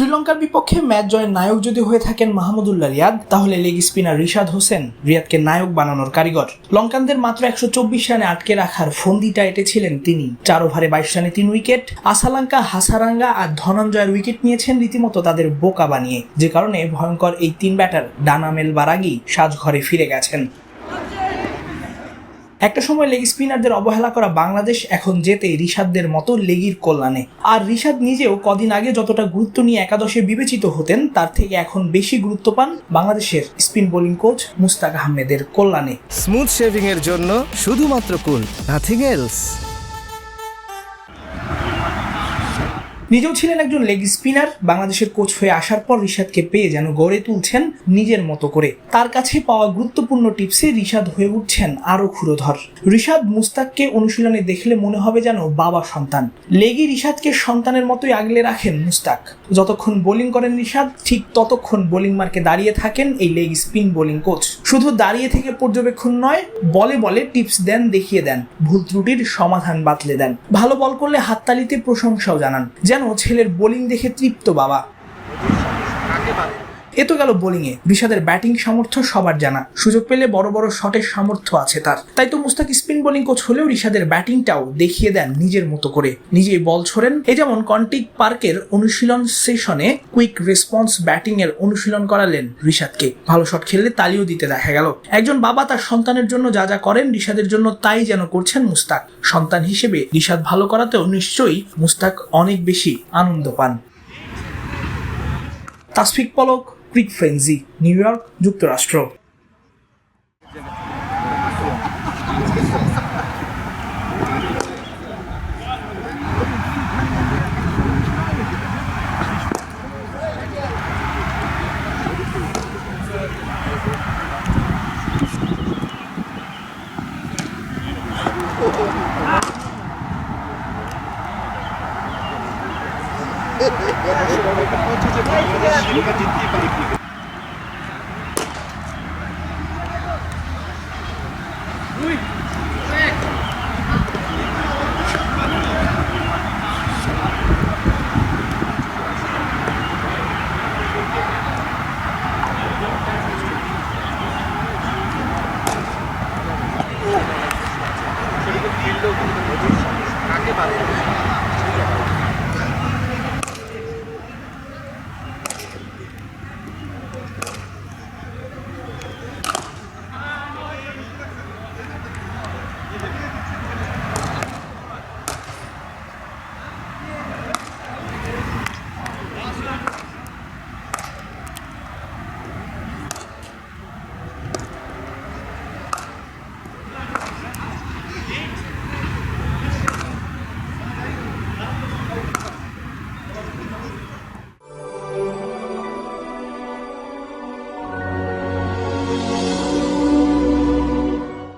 শ্রীলঙ্কার বিপক্ষে ম্যাচ জয়ের নায়ক যদি হয়ে থাকেন মাহমুদুল্লাহ রিয়াদ, তাহলে লেগ স্পিনার রিশাদ হোসেন রিয়াদকে নায়ক বানানোর কারিগর। লঙ্কানদের মাত্র একশো চব্বিশ রানে আটকে রাখার ফন্দিটা এঁটেছিলেন তিনি। চার ওভারে বাইশ রানে তিন উইকেট, আসালাঙ্কা, হাসারাঙ্গা আর ধনঞ্জয়ের উইকেট নিয়েছেন রীতিমতো তাদের বোকা বানিয়ে, যে কারণে ভয়ঙ্কর এই তিন ব্যাটার ডানা মেলবার আগেই সাজঘরে ফিরে গেছেন। একটা সময় লেগ স্পিনারদের অবহেলা করা বাংলাদেশ এখন যেতে ঋষাদদের মতো লেগির কল্যাণে। আর ঋষাদ নিজেও কদিন আগে যতটা গুরুত্ব নিয়ে একাদশে বিবেচিত হতেন, তার থেকে এখন বেশি গুরুত্ব পান বাংলাদেশের স্পিন বোলিং কোচ মুস্তাক আহমেদের কল্যাণে। স্মুথ শেভিং এর জন্য শুধুমাত্র কুল নাথিং এলস নিজেও ছিলেন একজন লেগ স্পিনার বাংলাদেশের কোচ হয়ে আসার পর রিশাদকে পেয়ে যেন গড়ে তুলছেন নিজের মতো করে। তার কাছে পাওয়া গুরুত্বপূর্ণ টিপসে রিশাদ হয়ে উঠছেন আরও ক্ষুরোধর। রিশাদ মুস্তাককে অনুশীলনে দেখলে মনে হবে যেন বাবা সন্তান। লেগি রিশাদকে সন্তানের মতোই আগলে রাখেন মুস্তাক। যতক্ষণ বোলিং করেন রিশাদ, ঠিক ততক্ষণ বোলিং মার্কে দাঁড়িয়ে থাকেন এই লেগ স্পিন বোলিং কোচ শুধু দাঁড়িয়ে থেকে পর্যবেক্ষণ নয়, বলে বলে টিপস দেন, দেখিয়ে দেন। ভুল ত্রুটির সমাধান বাতলে দেন। ভালো বল করলে হাততালিতে প্রশংসাও জানান। যেন ছেলের বোলিং দেখে তৃপ্ত বাবা? এ তো গেল বোলিংয়ে ঋষাদের ব্যাটিং সামর্থ্য সবার জানা। সুযোগ পেলে বড় বড় শটের সামর্থ্য আছে তার। তাই তো মুস্তাক স্পিন বোলিং কোচ হলেও ঋষাদের ব্যাটিংটাও দেখিয়ে দেন নিজের মতো করে। নিজেই বল ছোড়েন। এ যেমন কন্টিক পার্কের অনুশীলন সেশনে কুইক রেসপন্স ব্যাটিং এর অনুশীলন করালেন ঋষাদকে। ভালো শট খেললে তালিও দিতে দেখা গেল। একজন বাবা তার সন্তানের জন্য যা যা করেন ঋষাদের জন্য তাই যেন করছেন মুস্তাক। সন্তান হিসেবে ঋষাদ ভালো করাতেও নিশ্চয়ই মুস্তাক অনেক বেশি আনন্দ পান। তাসফিক পলক ক্রিক ফ্রেন্সি নিউ ইয়র্ক যুক্তরাষ্ট্র জিততেই পারে